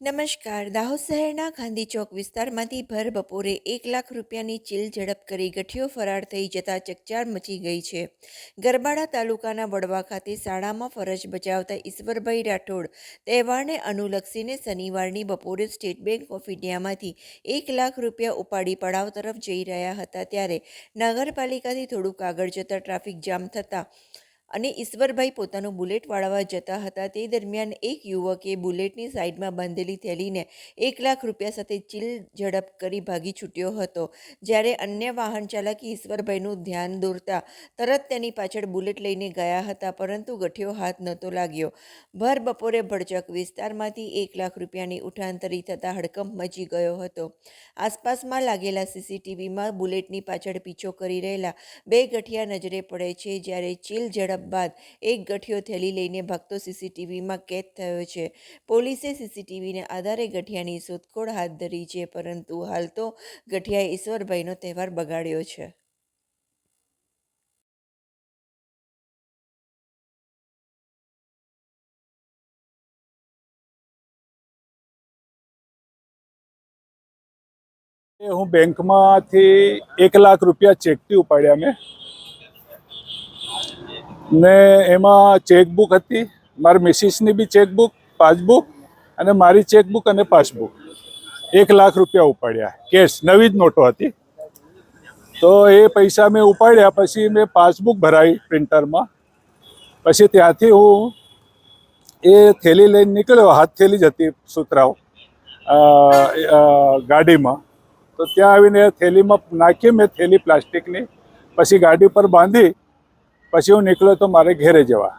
નમસ્કાર. દાહોદ શહેરના ગાંધી ચોક વિસ્તારમાંથી ભર બપોરે એક લાખ રૂપિયાની ચીલ ઝડપ કરી ગઠિયો ફરાર થઈ જતા ચકચાર મચી ગઈ છે. ગરબાડા તાલુકાના વડવા ખાતે શાળામાં ફરજ બજાવતા ઈશ્વરભાઈ રાઠોડ તહેવારને અનુલક્ષીને શનિવારની બપોરે સ્ટેટ બેંક ઓફ ઇન્ડિયામાંથી એક લાખ રૂપિયા ઉપાડી પડાવ તરફ જઈ રહ્યા હતા. ત્યારે નગરપાલિકાથી થોડુંક આગળ જતાં ટ્રાફિક જામ થતાં અને ઈશ્વરભાઈ પોતાનું બુલેટ વાળવા જતા હતા. તે દરમિયાન એક યુવકે બુલેટની સાઈડમાં બાંધેલી થેલીને એક લાખ રૂપિયા સાથે ચીલ ઝડપ કરી ભાગી છૂટ્યો હતો. જ્યારે અન્ય વાહન ચાલકે ઈશ્વરભાઈનું ધ્યાન દોરતા તરત તેની પાછળ બુલેટ લઈને ગયા હતા, પરંતુ ગઠિયો હાથ નહોતો લાગ્યો. ભર બપોરે ભડચક વિસ્તારમાંથી એક લાખ રૂપિયાની ઉઠાંતરી થતાં હડકંપ મચી ગયો હતો. આસપાસમાં લાગેલા સીસીટીવીમાં બુલેટની પાછળ પીછો કરી રહેલા બે ગઠિયા નજરે પડે છે, જ્યારે ચીલ ઝડપ બાદ એક ગઠિયો થેલી લઈને ભક્તો સીસીટીવીમાં કેદ થયો છે. પોલીસે સીસીટીવીને આધારે ગઠિયાની શોધખોળ હાથ ધરી છે, પરંતુ હાલ તો ગઠિયાએ ઈશ્વરભાઈનો તહેવાર બગાડ્યો છે. હું બેંકમાંથી એક લાખ રૂપિયા ચેકથી ઉપાડ્યા મેં. ને એમાં ચેકબુક હતી. મારી મિસિસની બી ચેકબુક, પાસબુક અને મારી ચેકબુક અને પાસબુક. એક લાખ રૂપિયા ઉપાડ્યા. કેશ, નવી જ નોટો હતી. તો એ પૈસા મેં ઉપાડ્યા. પછી મેં પાસબુક ભરાવી પ્રિન્ટરમાં. પછી ત્યાંથી હું એ થેલી લઈને નીકળ્યો. હાથ થેલી જ હતી સુતરાઓ ગાડીમાં. તો ત્યાં આવીને થેલીમાં નાખી, મેં થેલી પ્લાસ્ટિકની. પછી ગાડી પર બાંધી પછી હું નીકળ્યો તો મારે ઘેરે જવા.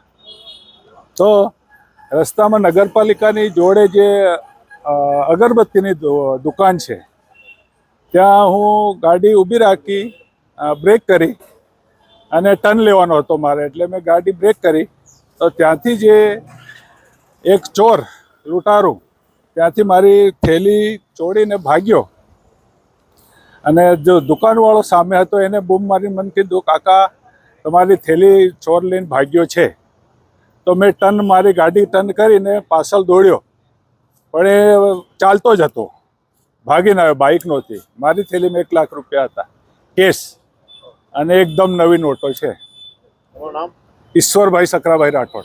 તો રસ્તામાં નગરપાલિકાની જોડે જે અગરબત્તીની દુકાન છે, ત્યાં હું ગાડી ઊભી રાખી બ્રેક કરી અને ટર્ન લેવાનો હતો મારે. એટલે મેં ગાડી બ્રેક કરી તો ત્યાંથી જે એક ચોર, લૂંટારું, ત્યાંથી મારી થેલી ચોડીને ભાગ્યો. અને જો દુકાનવાળો સામે હતો, એને બૂમ મારી મને કીધું, કાકા તમારી થેલી ચોર લઈને ભાગ્યો છે. તો મેં ટન મારી ગાડી ટન કરીને પાછળ દોડ્યો. પણ એ ચાલતો જ હતો. ભાગીને આવ્યો બાઇક નહોતી. મારી થેલીમાં એક લાખ રૂપિયા હતા. કેસ અને એકદમ નવી નોટો છે. ઈશ્વરભાઈ સકરાભાઈ રાઠોડ.